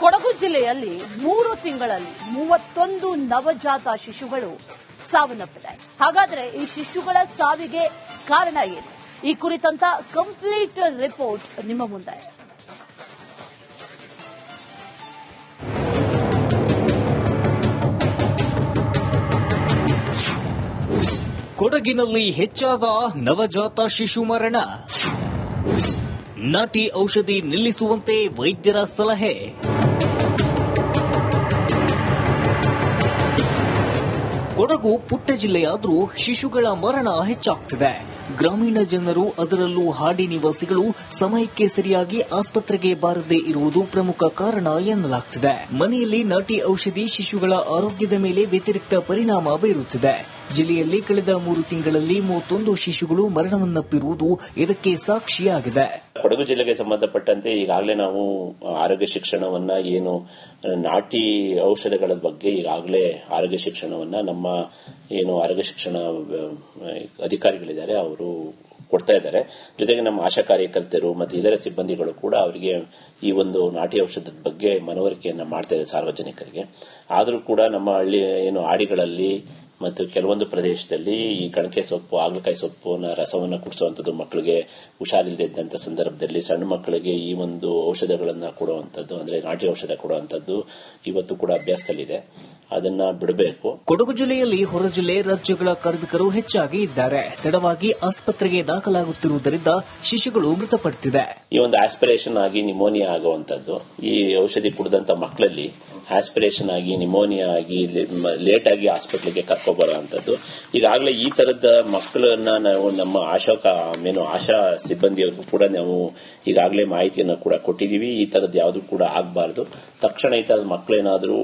ಕೊಡಗು ಜಿಲ್ಲೆಯಲ್ಲಿ ಮೂರು ತಿಂಗಳಲ್ಲಿ ಮೂವತ್ತೊಂದು ನವಜಾತ ಶಿಶುಗಳು ಸಾವನ್ನಪ್ಪಿದೆ. ಹಾಗಾದ್ರೆ ಈ ಶಿಶುಗಳ ಸಾವಿಗೆ ಕಾರಣ ಏನು? ಈ ಕುರಿತಂತ ಕಂಪ್ಲೀಟ್ ರಿಪೋರ್ಟ್ ನಿಮ್ಮ ಮುಂದೆ. ಕೊಡಗಿನಲ್ಲಿ ಹೆಚ್ಚಾದ ನವಜಾತ ಶಿಶು ಮರಣ. ನಾಟಿ ಔಷಧಿ ನಿಲ್ಲಿಸುವಂತೆ ವೈದ್ಯರ ಸಲಹೆ. ಕೊಡಗು ಪುಟ್ಟ ಜಿಲ್ಲೆಯಾದರೂ ಶಿಶುಗಳ ಮರಣ ಹೆಚ್ಚಾಗ್ತಿದೆ. ಗ್ರಾಮೀಣ ಜನರು ಅದರಲ್ಲೂ ಹಾಡಿ ನಿವಾಸಿಗಳು ಸಮಯಕ್ಕೆ ಸರಿಯಾಗಿ ಆಸ್ಪತ್ರೆಗೆ ಬಾರದೇ ಇರುವುದು ಪ್ರಮುಖ ಕಾರಣ ಎನ್ನಲಾಗ್ತಿದೆ. ಮನೆಯಲ್ಲಿ ನಾಟಿ ಔಷಧಿ ಶಿಶುಗಳ ಆರೋಗ್ಯದ ಮೇಲೆ ವ್ಯತಿರಿಕ್ತ ಪರಿಣಾಮ ಬೀರುತ್ತಿದೆ. ಜಿಲ್ಲೆಯಲ್ಲಿ ಕಳೆದ ಮೂರು ತಿಂಗಳಲ್ಲಿ ಮೂವತ್ತೊಂದು ಶಿಶುಗಳು ಮರಣವನ್ನಪ್ಪಿರುವುದು ಇದಕ್ಕೆ ಸಾಕ್ಷಿಯಾಗಿದೆ. ಕೊಡಗು ಜಿಲ್ಲೆಗೆ ಸಂಬಂಧಪಟ್ಟಂತೆ ಈಗಾಗಲೇ ನಾವು ಆರೋಗ್ಯ ಶಿಕ್ಷಣವನ್ನ ಏನು, ನಾಟಿ ಔಷಧಗಳ ಬಗ್ಗೆ ಈಗಾಗಲೇ ಆರೋಗ್ಯ ಶಿಕ್ಷಣವನ್ನ ನಮ್ಮ, ಏನು, ಆರೋಗ್ಯ ಶಿಕ್ಷಣ ಅಧಿಕಾರಿಗಳಿದ್ದಾರೆ, ಅವರು ಕೊಡ್ತಾ ಇದ್ದಾರೆ. ಜೊತೆಗೆ ನಮ್ಮ ಆಶಾ ಕಾರ್ಯಕರ್ತರು ಮತ್ತು ಇತರ ಸಿಬ್ಬಂದಿಗಳು ಕೂಡ ಅವರಿಗೆ ಈ ಒಂದು ನಾಟಿ ಔಷಧದ ಬಗ್ಗೆ ಮನವರಿಕೆಯನ್ನು ಮಾಡ್ತಾ ಇದೆ ಸಾರ್ವಜನಿಕರಿಗೆ. ಆದರೂ ಕೂಡ ನಮ್ಮ ಹಳ್ಳಿ, ಏನು, ಆಡಿಗಳಲ್ಲಿ ಮತ್ತು ಕೆಲವೊಂದು ಪ್ರದೇಶದಲ್ಲಿ ಈ ಕಣಕೆ ಸೊಪ್ಪು ಹಾಗಲಕಾಯಿ ಸೊಪ್ಪುನ ರಸವನ್ನು ಕುಡಿಸುವಂತದ್ದು ಮಕ್ಕಳಿಗೆ ಹುಷಾರಿಲ್ಲದೆ ಇದ್ದಂತ ಸಂದರ್ಭದಲ್ಲಿ ಸಣ್ಣ ಮಕ್ಕಳಿಗೆ ಈ ಒಂದು ಔಷಧಗಳನ್ನ ಕೊಡುವಂತದ್ದು ಅಂದ್ರೆ ನಾಟಿ ಔಷಧ ಕೊಡುವಂತದ್ದು ಇವತ್ತು ಕೂಡ ಅಭ್ಯಾಸದಲ್ಲಿದೆ. ಅದನ್ನ ಬಿಡಬೇಕು. ಕೊಡಗು ಜಿಲ್ಲೆಯಲ್ಲಿ ಹೊರ ಜಿಲ್ಲೆ ರಾಜ್ಯಗಳ ಕಾರ್ಮಿಕರು ಹೆಚ್ಚಾಗಿ ಇದ್ದಾರೆ. ತಡವಾಗಿ ಆಸ್ಪತ್ರೆಗೆ ದಾಖಲಾಗುತ್ತಿರುವುದರಿಂದ ಶಿಶುಗಳು ಮೃತಪಡುತ್ತಿದೆ ಈ ಒಂದು ಆಸ್ಪಿರೇಷನ್ ಆಗಿ ನಿಮೋನಿಯಾ ಆಗುವಂತದ್ದು ಈ ಔಷಧಿ ಕುಡಿದಂತ ಮಕ್ಕಳಲ್ಲಿ ಆಸ್ಪಿರೇಷನ್ ಆಗಿ ನಿಮೋನಿಯಾ ಆಗಿ ಲೇಟ್ ಆಗಿ ಹಾಸ್ಪಿಟ್ಲಿಗೆ ಕರ್ಕೊಬರುವಂತದ್ದು ಈಗಾಗಲೇ ಈ ತರದ ಮಕ್ಕಳನ್ನ ನಾವು ನಮ್ಮ ಆಶಾ ಏನು ಆಶಾ ಸಿಬ್ಬಂದಿಯವ್ರಿಗೂ ಕೂಡ ನಾವು ಈಗಾಗಲೇ ಮಾಹಿತಿಯನ್ನು ಕೂಡ ಕೊಟ್ಟಿದ್ದೀವಿ. ಈ ತರದ್ ಯಾವುದು ಕೂಡ ಆಗಬಾರದು. ತಕ್ಷಣ ಈ ತರದ ಮಕ್ಕಳೇನಾದರೂ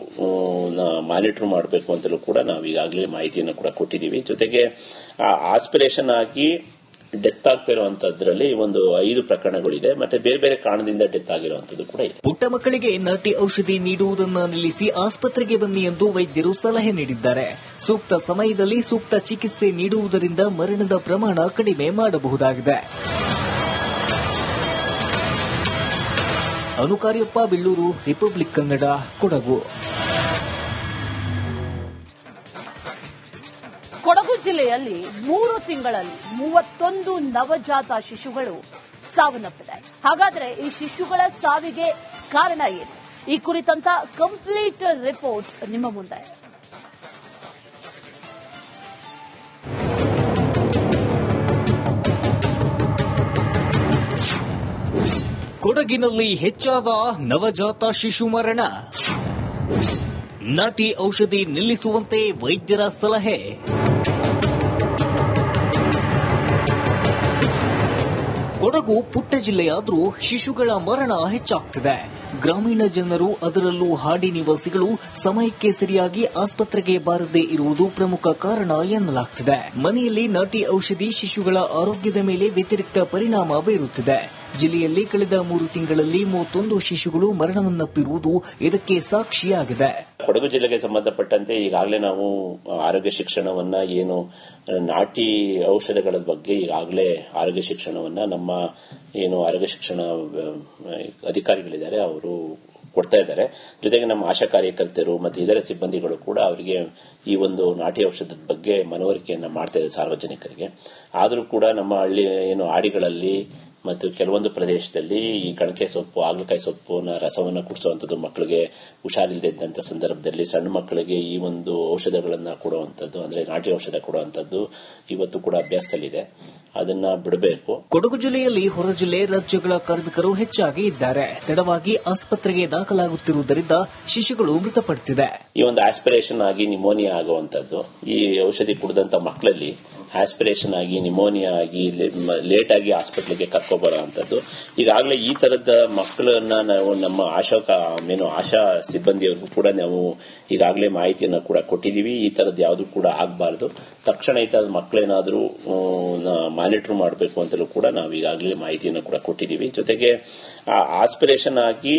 ಮಾನಿಟರ್ ಮಾಡಬೇಕು ಅಂತಲೂ ಕೂಡ ನಾವು ಈಗಾಗಲೇ ಮಾಹಿತಿಯನ್ನು ಕೂಡ ಕೊಟ್ಟಿದ್ದೀವಿ. ಜೊತೆಗೆ ಆಸ್ಪಿರೇಷನ್ ಆಗಿ ಡೆತ್ ಆಗ್ತಿರುವಂತದ್ರಲ್ಲಿ ಒಂದು ಐದು ಪ್ರಕರಣಗಳಿದೆ. ಮತ್ತೆ ಬೇರೆ ಬೇರೆ ಕಾರಣದಿಂದ ಡೆತ್ ಆಗಿರುವಂತದ್ದು ಕೂಡ ಇದೆ. ಪುಟ್ಟ ಮಕ್ಕಳಿಗೆ ನಾಟಿ ಔಷಧಿ ನೀಡುವುದನ್ನು ನಿಲ್ಲಿಸಿ ಆಸ್ಪತ್ರೆಗೆ ಬನ್ನಿ ಎಂದು ವೈದ್ಯರು ಸಲಹೆ ನೀಡಿದ್ದಾರೆ. ಸೂಕ್ತ ಸಮಯದಲ್ಲಿ ಸೂಕ್ತ ಚಿಕಿತ್ಸೆ ನೀಡುವುದರಿಂದ ಮರಣದ ಪ್ರಮಾಣ ಕಡಿಮೆ ಮಾಡಬಹುದಾಗಿದೆ. ಅನುಕಾರ್ಯಪ್ಪ, ಬೆಳ್ಳೂರು, ರಿಪಬ್ಲಿಕ್ ಕನ್ನಡ, ಕೊಡಗು. ಕೊಡಗು ಜಿಲ್ಲೆಯಲ್ಲಿ ಮೂರು ತಿಂಗಳಲ್ಲಿ ಮೂವತ್ತೊಂದು ನವಜಾತ ಶಿಶುಗಳು ಸಾವನ್ನಪ್ಪಿದೆ. ಹಾಗಾದ್ರೆ ಈ ಶಿಶುಗಳ ಸಾವಿಗೆ ಕಾರಣ ಏನು? ಈ ಕುರಿತಂತ ಕಂಪ್ಲೀಟ್ ರಿಪೋರ್ಟ್ ನಿಮ್ಮ ಮುಂದೆ. ಕೊಡಗಿನಲ್ಲಿ ಹೆಚ್ಚಾದ ನವಜಾತ ಶಿಶು ಮರಣ. ನಾಟಿ ಔಷಧಿ ನಿಲ್ಲಿಸುವಂತೆ ವೈದ್ಯರ ಸಲಹೆ. ಕೊಡಗು ಪುಟ್ಟ ಜಿಲ್ಲೆಯಾದರೂ ಶಿಶುಗಳ ಮರಣ ಹೆಚ್ಚಾಗ್ತಿದೆ. ಗ್ರಾಮೀಣ ಜನರು ಅದರಲ್ಲೂ ಹಾಡಿ ನಿವಾಸಿಗಳು ಸಮಯಕ್ಕೆ ಸರಿಯಾಗಿ ಆಸ್ಪತ್ರೆಗೆ ಬಾರದೇ ಇರುವುದು ಪ್ರಮುಖ ಕಾರಣ ಎನ್ನಲಾಗ್ತಿದೆ. ಮನೆಯಲ್ಲಿ ನಾಟಿ ಔಷಧಿ ಶಿಶುಗಳ ಆರೋಗ್ಯದ ಮೇಲೆ ವ್ಯತಿರಿಕ್ತ ಪರಿಣಾಮ ಬೀರುತ್ತಿದೆ. ಜಿಲ್ಲೆಯಲ್ಲಿ ಕಳೆದ ಮೂರು ತಿಂಗಳಲ್ಲಿ ಮೂವತ್ತೊಂದು ಶಿಶುಗಳು ಮರಣವನ್ನಪ್ಪಿರುವುದು ಇದಕ್ಕೆ ಸಾಕ್ಷಿಯಾಗಿದೆ. ಕೊಡಗು ಜಿಲ್ಲೆಗೆ ಸಂಬಂಧಪಟ್ಟಂತೆ ಈಗಾಗಲೇ ನಾವು ಆರೋಗ್ಯ ಶಿಕ್ಷಣವನ್ನ ಏನು ನಾಟಿ ಔಷಧಗಳ ಬಗ್ಗೆ ಈಗಾಗಲೇ ಆರೋಗ್ಯ ಶಿಕ್ಷಣವನ್ನ ನಮ್ಮ, ಏನು, ಆರೋಗ್ಯ ಶಿಕ್ಷಣ ಅಧಿಕಾರಿಗಳಿದ್ದಾರೆ, ಅವರು ಕೊಡ್ತಾ ಇದ್ದಾರೆ. ಜೊತೆಗೆ ನಮ್ಮ ಆಶಾ ಕಾರ್ಯಕರ್ತರು ಮತ್ತು ಇತರ ಸಿಬ್ಬಂದಿಗಳು ಕೂಡ ಅವರಿಗೆ ಈ ಒಂದು ನಾಟಿ ಔಷಧದ ಬಗ್ಗೆ ಮನವರಿಕೆಯನ್ನು ಮಾಡ್ತಾ ಇದೆ ಸಾರ್ವಜನಿಕರಿಗೆ. ಆದರೂ ಕೂಡ ನಮ್ಮ ಹಳ್ಳಿ, ಏನು, ಆಡಿಗಳಲ್ಲಿ ಮತ್ತು ಕೆಲವೊಂದು ಪ್ರದೇಶದಲ್ಲಿ ಈ ಕಣಕೆ ಸೊಪ್ಪು, ಹಾಗಲಕಾಯಿ ಸೊಪ್ಪುನ ರಸವನ್ನು ಕುಡಿಸುವಂಥದ್ದು ಮಕ್ಕಳಿಗೆ ಹುಷಾರಿಲ್ಲದೆ ಇದ್ದಂತ ಸಂದರ್ಭದಲ್ಲಿ ಸಣ್ಣ ಮಕ್ಕಳಿಗೆ ಈ ಒಂದು ಔಷಧಗಳನ್ನು ಕೊಡುವಂಥದ್ದು, ಅಂದರೆ ನಾಟಿ ಔಷಧ ಕೊಡುವಂಥದ್ದು ಇವತ್ತು ಕೂಡ ಅಭ್ಯಾಸದಲ್ಲಿದೆ. ಅದನ್ನ ಬಿಡಬೇಕು. ಕೊಡಗು ಜಿಲ್ಲೆಯಲ್ಲಿ ಹೊರ ಜಿಲ್ಲೆ ರಾಜ್ಯಗಳ ಕಾರ್ಮಿಕರು ಹೆಚ್ಚಾಗಿ ಇದ್ದಾರೆ. ತಡವಾಗಿ ಆಸ್ಪತ್ರೆಗೆ ದಾಖಲಾಗುತ್ತಿರುವುದರಿಂದ ಶಿಶುಗಳು ಮೃತಪಡುತ್ತಿದೆ ಈ ಒಂದು ಆಸ್ಪಿರೇಷನ್ ಆಗಿ ನಿಮೋನಿಯಾ ಆಗುವಂತದ್ದು ಈ ಔಷಧಿ ಕುಡಿದಂತ ಮಕ್ಕಳಲ್ಲಿ ಆಸ್ಪಿರೇಷನ್ ಆಗಿ ನಿಮೋನಿಯಾ ಆಗಿ ಲೇಟ್ ಆಗಿ ಹಾಸ್ಪಿಟ್ಲಿಗೆ ಕರ್ಕೊಬರುವಂತದ್ದು ಈಗಾಗಲೇ ಈ ತರದ ಮಕ್ಕಳನ್ನ ನಾವು ನಮ್ಮ ಆಶಾ ಏನು ಆಶಾ ಸಿಬ್ಬಂದಿಯವರಿಗೂ ಕೂಡ ನಾವು ಈಗಾಗಲೇ ಮಾಹಿತಿಯನ್ನು ಕೂಡ ಕೊಟ್ಟಿದ್ದೀವಿ. ಈ ತರದ್ ಯಾವುದು ಕೂಡ ಆಗಬಾರದು. ತಕ್ಷಣ ಈ ತರದ ಮಕ್ಕಳೇನಾದರೂ ಮಾನಿಟರ್ ಮಾಡಬೇಕು ಅಂತಲೂ ಕೂಡ ನಾವು ಈಗಾಗಲೇ ಮಾಹಿತಿಯನ್ನು ಕೂಡ ಕೊಟ್ಟಿದ್ದೀವಿ. ಜೊತೆಗೆ ಆಸ್ಪಿರೇಷನ್ ಆಗಿ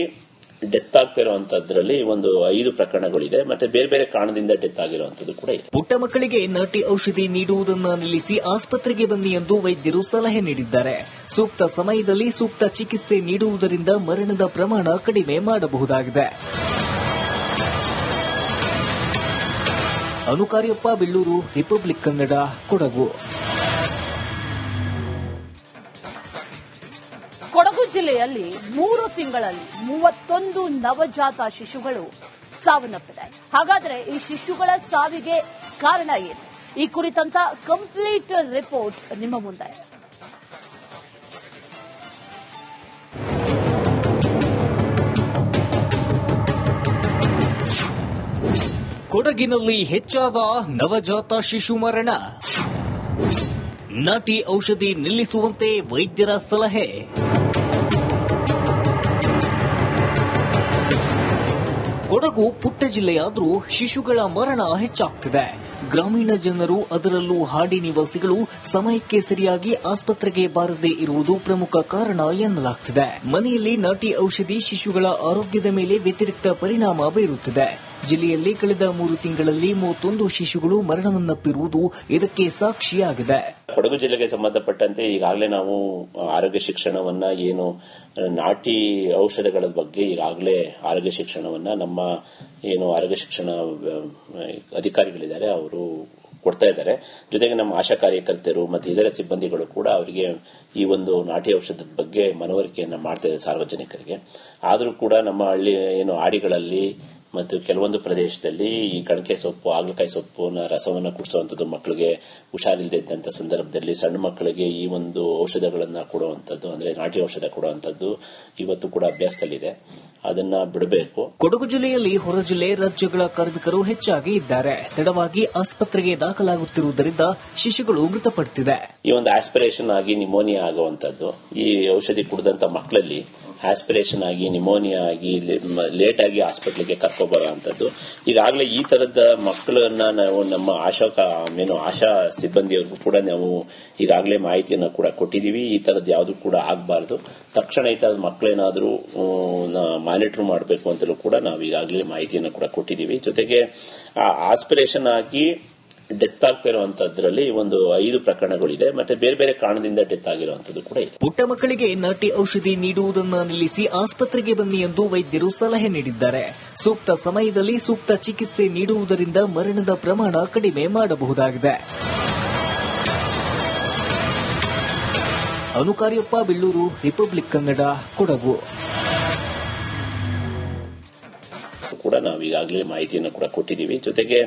ಡೆತ್ ಆಗ್ತಾ ಇರುವಂತದ್ರಲ್ಲಿ ಒಂದು ಐದು ಪ್ರಕರಣಗಳಿದೆ. ಮತ್ತೆ ಬೇರೆ ಬೇರೆ ಕಾರಣದಿಂದ ಡೆತ್ ಆಗಿರುವಂತದ್ದು ಕೂಡ ಇದೆ. ಪುಟ್ಟ ಮಕ್ಕಳಿಗೆ ನಾಟಿ ಔಷಧಿ ನೀಡುವುದನ್ನು ನಿಲ್ಲಿಸಿ ಆಸ್ಪತ್ರೆಗೆ ಬನ್ನಿ ಎಂದು ವೈದ್ಯರು ಸಲಹೆ ನೀಡಿದ್ದಾರೆ. ಸೂಕ್ತ ಸಮಯದಲ್ಲಿ ಸೂಕ್ತ ಚಿಕಿತ್ಸೆ ನೀಡುವುದರಿಂದ ಮರಣದ ಪ್ರಮಾಣ ಕಡಿಮೆ ಮಾಡಬಹುದಾಗಿದೆ. ಅನುಕಾರ್ಯಪ್ಪ, ಬೆಳ್ಳೂರು, ರಿಪಬ್ಲಿಕ್ ಕನ್ನಡ, ಕೊಡಗು. ಜಿಲ್ಲೆಯಲ್ಲಿ ಮೂರು ತಿಂಗಳಲ್ಲಿ ಮೂವತ್ತೊಂದು ನವಜಾತ ಶಿಶುಗಳು ಸಾವನ್ನಪ್ಪಿದೆ. ಹಾಗಾದ್ರೆ ಈ ಶಿಶುಗಳ ಸಾವಿಗೆ ಕಾರಣ ಏನು? ಈ ಕುರಿತಂತ ಕಂಪ್ಲೀಟ್ ರಿಪೋರ್ಟ್ ನಿಮ್ಮ ಮುಂದೆ. ಕೊಡಗಿನಲ್ಲಿ ಹೆಚ್ಚಾದ ನವಜಾತ ಶಿಶು ಮರಣ. ನಾಟಿ ಔಷಧಿ ನಿಲ್ಲಿಸುವಂತೆ ವೈದ್ಯರ ಸಲಹೆ. ಕೊಡಗು ಪುಟ್ಟ ಜಿಲ್ಲೆಯಾದರೂ ಶಿಶುಗಳ ಮರಣ ಹೆಚ್ಚಾಗ್ತಿದೆ. ಗ್ರಾಮೀಣ ಜನರು ಅದರಲ್ಲೂ ಹಾಡಿ ನಿವಾಸಿಗಳು ಸಮಯಕ್ಕೆ ಸರಿಯಾಗಿ ಆಸ್ಪತ್ರೆಗೆ ಬಾರದೇ ಇರುವುದು ಪ್ರಮುಖ ಕಾರಣ ಎನ್ನಲಾಗ್ತಿದೆ. ಮನೆಯಲ್ಲಿ ನಾಟಿ ಔಷಧಿ ಶಿಶುಗಳ ಆರೋಗ್ಯದ ಮೇಲೆ ವ್ಯತಿರಿಕ್ತ ಪರಿಣಾಮ ಬೀರುತ್ತಿದೆ. ಜಿಲ್ಲೆಯಲ್ಲಿ ಕಳೆದ ಮೂರು ತಿಂಗಳಲ್ಲಿ ಮೂವತ್ತೊಂದು ಶಿಶುಗಳು ಮರಣವನ್ನಪ್ಪಿರುವುದು ಇದಕ್ಕೆ ಸಾಕ್ಷಿಯಾಗಿದೆ. ಕೊಡಗು ಜಿಲ್ಲೆಗೆ ಸಂಬಂಧಪಟ್ಟಂತೆ ಈಗಾಗಲೇ ನಾವು ಆರೋಗ್ಯ ಶಿಕ್ಷಣವನ್ನ ಏನು ನಾಟಿ ಔಷಧಗಳ ಬಗ್ಗೆ ಈಗಾಗಲೇ ಆರೋಗ್ಯ ಶಿಕ್ಷಣವನ್ನ ನಮ್ಮ, ಏನು, ಆರೋಗ್ಯ ಶಿಕ್ಷಣ ಅಧಿಕಾರಿಗಳಿದ್ದಾರೆ, ಅವರು ಕೊಡ್ತಾ ಇದ್ದಾರೆ. ಜೊತೆಗೆ ನಮ್ಮ ಆಶಾ ಕಾರ್ಯಕರ್ತರು ಮತ್ತು ಇತರ ಸಿಬ್ಬಂದಿಗಳು ಕೂಡ ಅವರಿಗೆ ಈ ಒಂದು ನಾಟಿ ಔಷಧದ ಬಗ್ಗೆ ಮನವರಿಕೆಯನ್ನು ಮಾಡ್ತಾ ಇದೆ ಸಾರ್ವಜನಿಕರಿಗೆ. ಆದರೂ ಕೂಡ ನಮ್ಮ ಹಳ್ಳಿ, ಏನು, ಆಡಿಗಳಲ್ಲಿ ಮತ್ತು ಕೆಲವೊಂದು ಪ್ರದೇಶದಲ್ಲಿ ಈ ಕಣಕೆ ಸೊಪ್ಪು ಹಾಗಲಕಾಯಿ ಸೊಪ್ಪುನ ರಸವನ್ನು ಕುಡಿಸುವಂತದ್ದು ಮಕ್ಕಳಿಗೆ ಹುಷಾರಿಲ್ಲದೆ ಇದ್ದಂತ ಸಂದರ್ಭದಲ್ಲಿ ಸಣ್ಣ ಮಕ್ಕಳಿಗೆ ಈ ಒಂದು ಔಷಧಗಳನ್ನ ಕೊಡುವಂತದ್ದು ಅಂದ್ರೆ ನಾಟಿ ಔಷಧ ಕೊಡುವಂತದ್ದು ಇವತ್ತು ಕೂಡ ಅಭ್ಯಾಸದಲ್ಲಿದೆ. ಅದನ್ನ ಬಿಡಬೇಕು. ಕೊಡಗು ಜಿಲ್ಲೆಯಲ್ಲಿ ಹೊರ ಜಿಲ್ಲೆ ರಾಜ್ಯಗಳ ಕಾರ್ಮಿಕರು ಹೆಚ್ಚಾಗಿ ಇದ್ದಾರೆ. ತಡವಾಗಿ ಆಸ್ಪತ್ರೆಗೆ ದಾಖಲಾಗುತ್ತಿರುವುದರಿಂದ ಶಿಶುಗಳು ಮೃತಪಡುತ್ತಿದೆ ಈ ಒಂದು ಆಸ್ಪಿರೇಷನ್ ಆಗಿ ನಿಮೋನಿಯಾ ಆಗುವಂತದ್ದು ಈ ಔಷಧಿ ಕುಡಿದಂತ ಮಕ್ಕಳಲ್ಲಿ ಆಸ್ಪಿರೇಷನ್ ಆಗಿ ನಿಮೋನಿಯಾ ಆಗಿ ಲೇಟ್ ಆಗಿ ಹಾಸ್ಪಿಟ್ಲಿಗೆ ಕರ್ಕೊಬರುವಂತದ್ದು ಈಗಾಗಲೇ ಈ ತರದ ಮಕ್ಕಳನ್ನ ನಾವು ನಮ್ಮ ಆಶಾ ಏನು ಆಶಾ ಸಿಬ್ಬಂದಿಯವ್ರಿಗೂ ಕೂಡ ನಾವು ಈಗಾಗಲೇ ಮಾಹಿತಿಯನ್ನು ಕೂಡ ಕೊಟ್ಟಿದೀವಿ. ಈ ತರದ್ ಯಾವುದು ಕೂಡ ಆಗಬಾರದು. ತಕ್ಷಣ ಈ ತರದ ಮಕ್ಕಳೇನಾದರೂ ಮಾನಿಟರ್ ಮಾಡಬೇಕು ಅಂತಲೂ ಕೂಡ ನಾವು ಈಗಾಗಲೇ ಮಾಹಿತಿಯನ್ನು ಕೂಡ ಕೊಟ್ಟಿದೀವಿ. ಜೊತೆಗೆ ಆಸ್ಪಿರೇಷನ್ ಆಗಿ ಡೆತ್ ಆಗ್ತಾ ಇರುವಂತದ್ರಲ್ಲಿ ಒಂದು ಐದು ಪ್ರಕರಣಗಳಿದೆ. ಮತ್ತೆ ಬೇರೆ ಬೇರೆ ಕಾರಣದಿಂದ ಡೆತ್ ಆಗಿರುವಂತದ್ದು ಕೂಡ ಇದೆ. ಪುಟ್ಟ ಮಕ್ಕಳಿಗೆ ನಾಟಿ ಔಷಧಿ ನೀಡುವುದನ್ನು ನಿಲ್ಲಿಸಿ ಆಸ್ಪತ್ರೆಗೆ ಬನ್ನಿ ಎಂದು ವೈದ್ಯರು ಸಲಹೆ ನೀಡಿದ್ದಾರೆ. ಸೂಕ್ತ ಸಮಯದಲ್ಲಿ ಸೂಕ್ತ ಚಿಕಿತ್ಸೆ ನೀಡುವುದರಿಂದ ಮರಣದ ಪ್ರಮಾಣ ಕಡಿಮೆ ಮಾಡಬಹುದಾಗಿದೆ. ಅನುಕಾರ್ಯಪ್ಪ ಬೆಳ್ಳೂರು ರಿಪಬ್ಲಿಕ್ ಕನ್ನಡ ಕೊಡಗು. ಕೂಡ ನಾವು ಈಗಾಗಲೇ ಮಾಹಿತಿಯನ್ನು ಕೂಡ ಕೊಟ್ಟಿದ್ದೀವಿ. ಜೊತೆಗೆ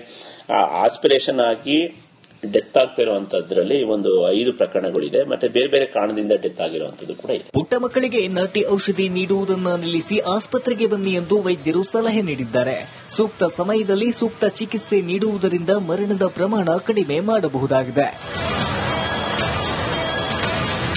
ಆಸ್ಪಿರೇಷನ್ ಆಗಿ ಡೆತ್ ಆಗ್ತಿರುವಂತದ್ರಲ್ಲಿ ಒಂದು ಐದು ಪ್ರಕರಣಗಳಿದೆ. ಮತ್ತೆ ಬೇರೆ ಬೇರೆ ಕಾರಣದಿಂದ ಡೆತ್ ಆಗಿರುವಂತದ್ದು ಕೂಡ ಇದೆ. ಪುಟ್ಟ ಮಕ್ಕಳಿಗೆ ನಾಟಿ ಔಷಧಿ ನೀಡುವುದನ್ನು ನಿಲ್ಲಿಸಿ ಆಸ್ಪತ್ರೆಗೆ ಬನ್ನಿ ಎಂದು ವೈದ್ಯರು ಸಲಹೆ ನೀಡಿದ್ದಾರೆ. ಸೂಕ್ತ ಸಮಯದಲ್ಲಿ ಸೂಕ್ತ ಚಿಕಿತ್ಸೆ ನೀಡುವುದರಿಂದ ಮರಣದ ಪ್ರಮಾಣ ಕಡಿಮೆ ಮಾಡಬಹುದಾಗಿದೆ.